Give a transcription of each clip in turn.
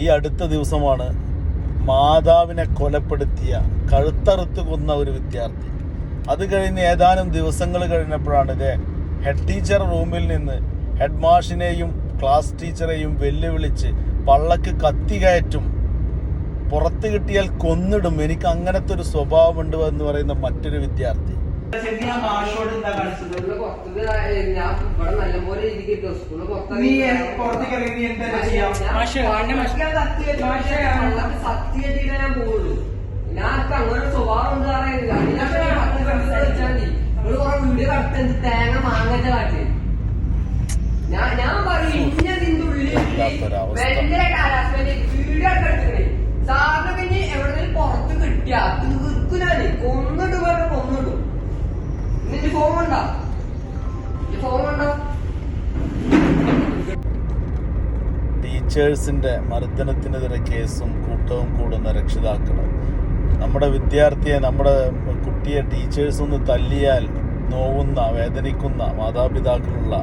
ഈ അടുത്ത ദിവസമാണ് മാതാവിനെ കൊലപ്പെടുത്തിയ കഴുത്തറുത്ത് കൊന്ന ഒരു വിദ്യാർത്ഥി. അത് കഴിഞ്ഞ് ഏതാനും ദിവസങ്ങൾ കഴിഞ്ഞപ്പോഴാണ് ഇത് ഹെഡ് ടീച്ചർ റൂമിൽ നിന്ന് ഹെഡ് മാഷിനെയും ക്ലാസ് ടീച്ചറെയും വെല്ലുവിളിച്ച് പള്ളക്ക് കത്തി കയറ്റും പുറത്ത് കിട്ടിയാൽ കൊന്നിടും എനിക്ക് അങ്ങനത്തെ ഒരു സ്വഭാവമുണ്ട് എന്ന് പറയുന്ന മറ്റൊരു വിദ്യാർത്ഥി. ശരിക്കും ആ മാഷോട് എന്താ കാണിച്ചത്? സ്കൂളിൽ പുറത്തത് ഞാൻ ഇവിടെ നല്ലപോലെ ഇരിക്കുന്നു സ്കൂളിൽ പുറത്ത് നീ പുറത്തേക്ക് ഇറങ്ങി നീ എന്താ ചെയ്യാം? മാഷ്, എന്നെ മാഷ്. സത്യ ചെയ്താൽ ഞാൻ പോകുള്ളൂ ഞാൻ അങ്ങനെ ഒരു സ്വഭാവം ഉണ്ട് പറയുന്നില്ല അതിനൊക്കെ ഞാൻ പത്ത് പെട്ടെന്ന് വെച്ചാൽ മതി. ഒരു കുറെ വീട് കടത്തത് തേങ്ങ മാങ്ങന്റെ കാറ്റ് ഞാൻ ഞാൻ പറയും ഇന്ന നിന്റെ ഉള്ളിൽ വല്ലാത്തൊരവസ്ഥ. ഭയങ്കര കാലാവസ്ഥ വീട് കടക്കണേ സാറിന് പിന്നെ എവിടെ പുറത്ത് കിട്ടിയ പറഞ്ഞ കൊന്നിടും നിന്റെ ഫോൺ ഉണ്ടോ ഫോൺ ഉണ്ടോ മർദ്ദനത്തിനെതിരെ കേസും കൂട്ടവും കൂടുന്ന രക്ഷിതാക്കൾ നമ്മുടെ വിദ്യാർത്ഥിയെ നമ്മുടെ കുട്ടിയെ ടീച്ചേഴ്സ് ഒന്ന് തല്ലിയാൽ നോവുന്ന വേദനിക്കുന്ന മാതാപിതാക്കളുള്ള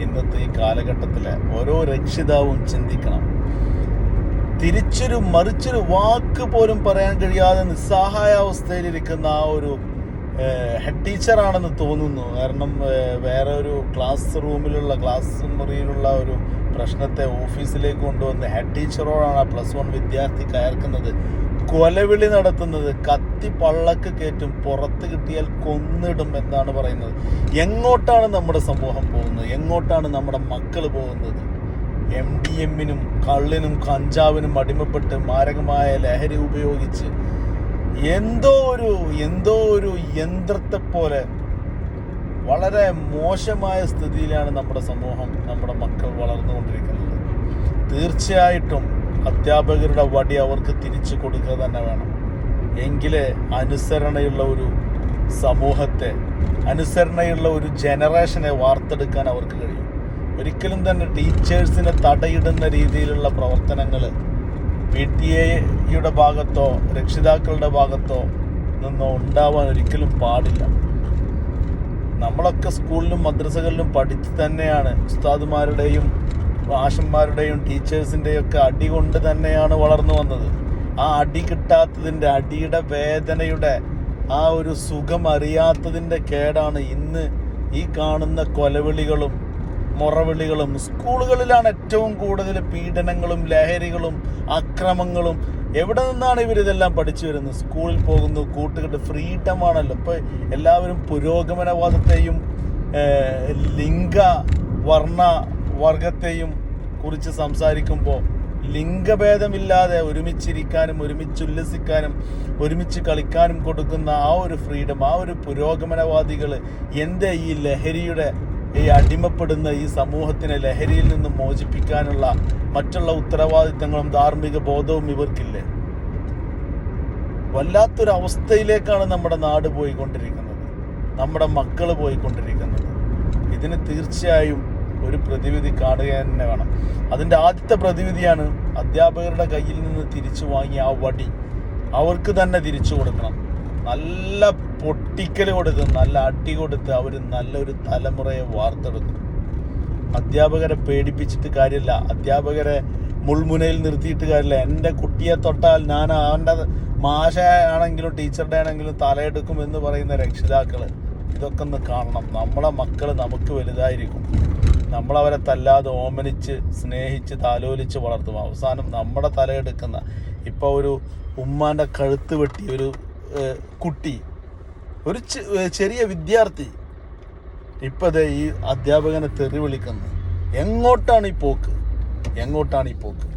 ഇന്നത്തെ ഈ കാലഘട്ടത്തിലെ ഓരോ രക്ഷിതാവും ചിന്തിക്കണം. തിരിച്ചൊരു മറിച്ചൊരു വാക്ക് പോലും പറയാൻ കഴിയാതെ നിസ്സഹായാവസ്ഥയിലിരിക്കുന്ന ആ ഒരു ഹെഡ് ടീച്ചറാണെന്ന് തോന്നുന്നു. കാരണം വേറെ ഒരു ക്ലാസ് റൂമിലുള്ള ക്ലാസ് മുറിയിലുള്ള ഒരു പ്രശ്നത്തെ ഓഫീസിലേക്ക് കൊണ്ടുവന്ന് ഹെഡ് ടീച്ചറോടാണ് ആ പ്ലസ് വൺ വിദ്യാർത്ഥി കയർക്കുന്നത്. കൊലവിളി നടത്തുന്നത് കത്തി പള്ളക്ക് കയറ്റും പുറത്ത് കിട്ടിയാൽ കൊന്നിടും എന്നാണ് പറയുന്നത്. എങ്ങോട്ടാണ് നമ്മുടെ സമൂഹം പോകുന്നത്? എങ്ങോട്ടാണ് നമ്മുടെ മക്കൾ പോകുന്നത്? എം ഡി എമ്മിനും കള്ളിനും കഞ്ചാവിനും അടിമപ്പെട്ട് മാരകമായ ലഹരി ഉപയോഗിച്ച് എന്തോ ഒരു എന്തോ ഒരു യന്ത്രത്തെ പോലെ വളരെ മോശമായ സ്ഥിതിയിലാണ് നമ്മുടെ സമൂഹം നമ്മുടെ മക്കൾ വളർന്നുകൊണ്ടിരിക്കുന്നത്. തീർച്ചയായിട്ടും അധ്യാപകരുടെ വടി അവർക്ക് തിരിച്ചു കൊടുക്കുക തന്നെ വേണം. എങ്കിലേ അനുസരണയുള്ള ഒരു സമൂഹത്തെ അനുസരണയുള്ള ഒരു ജനറേഷനെ വാർത്തെടുക്കാൻ അവർക്ക് കഴിയും. ഒരിക്കലും തന്നെ ടീച്ചേഴ്സിനെ തടയിടുന്ന രീതിയിലുള്ള പ്രവർത്തനങ്ങൾ പി ടി എയുടെ ഭാഗത്തോ രക്ഷിതാക്കളുടെ ഭാഗത്തോ നിന്നോ ഉണ്ടാവാൻ ഒരിക്കലും പാടില്ല. നമ്മളൊക്കെ സ്കൂളിലും മദ്രസകളിലും പഠിച്ച് തന്നെയാണ് ഉസ്താദുമാരുടെയും ആശന്മാരുടെയും ടീച്ചേഴ്സിന്റെയും ഒക്കെ അടി കൊണ്ട് തന്നെയാണ് വളർന്നു വന്നത്. ആ അടി കിട്ടാത്തതിന്റെ അടിയുടെ വേദനയുടെ ആ ഒരു സുഖം അറിയാത്തതിന്റെ കേടാണ് ഇന്ന് ഈ കാണുന്ന കൊലവിളികളും മുറവിളികളും സ്കൂളുകളിലാണ് ഏറ്റവും കൂടുതൽ പീഡനങ്ങളും ലഹരികളും അക്രമങ്ങളും. എവിടെ നിന്നാണ് ഇവരിതെല്ലാം പഠിച്ചു വരുന്നത്? സ്കൂളിൽ പോകുന്നു കൂട്ടുകെട്ട് ഫ്രീഡം ആണല്ലോ. ഇപ്പൊ എല്ലാവരും പുരോഗമനവാദത്തെയും ലിംഗ വർണ വർഗത്തെയും കുറിച്ച് സംസാരിക്കുമ്പോൾ ലിംഗഭേദമില്ലാതെ ഒരുമിച്ചിരിക്കാനും ഒരുമിച്ച് ഉല്ലസിക്കാനും ഒരുമിച്ച് കളിക്കാനും കൊടുക്കുന്ന ആ ഒരു ഫ്രീഡം ആ ഒരു പുരോഗമനവാദികൾ എന്റെ ഈ ലഹരിയുടെ ഈ അടിമപ്പെടുന്ന ഈ സമൂഹത്തിനെ ലഹരിയിൽ നിന്ന് മോചിപ്പിക്കാനുള്ള മറ്റുള്ള ഉത്തരവാദിത്തങ്ങളും ധാർമ്മിക ബോധവും ഇവർക്കില്ലേ? വല്ലാത്തൊരു അവസ്ഥയിലേക്കാണ് നമ്മുടെ നാട് പോയിക്കൊണ്ടിരിക്കുന്നത്. നമ്മുടെ മക്കൾ പോയിക്കൊണ്ടിരിക്കുന്നത്. ഇതിന് തീർച്ചയായും ഒരു പ്രതിവിധി കാണുക തന്നെ വേണം. അതിന്റെ ആദ്യത്തെ പ്രതിവിധിയാണ് അധ്യാപകരുടെ കയ്യിൽ നിന്ന് തിരിച്ചു വാങ്ങിയ ആ വടി. അവർക്ക് തന്നെ തിരിച്ചു കൊടുക്കണം. നല്ല പൊട്ടിക്കൽ കൊടുത്ത് നല്ല അടി കൊടുത്ത് അവർ നല്ലൊരു തലമുറയെ വാർത്തെടുക്കും അധ്യാപകരെ പേടിപ്പിച്ചിട്ട് കാര്യമില്ല അധ്യാപകരെ മുൾമുനയിൽ നിർത്തിയിട്ട് കാര്യമില്ല എന്റെ കുട്ടിയെ തൊട്ടാൽ ഞാൻ അവന്റെ മാഷ ആണെങ്കിലും ടീച്ചറുടെ ആണെങ്കിലും തലയെടുക്കും എന്ന് പറയുന്ന രക്ഷിതാക്കൾ ഇതൊക്കെ ഒന്ന് കാണണം. നമ്മളെ മക്കൾ നമുക്ക് വലുതായിരിക്കും. നമ്മളവരെ തല്ലാതെ ഓമനിച്ച് സ്നേഹിച്ച് താലോലിച്ച് വളർത്തും. അവസാനം നമ്മുടെ തലയെടുക്കുന്ന ഇപ്പോൾ ഒരു ഉമ്മാന്റെ കഴുത്ത് വെട്ടി ഒരു കുട്ടി ഒരു ചെറിയ വിദ്യാർത്ഥി. ഇപ്പത് ഈ അധ്യാപകനെ തെറി വിളിക്കുന്നത്. എങ്ങോട്ടാണ് ഈ പോക്ക്? എങ്ങോട്ടാണ് ഈ പോക്ക്?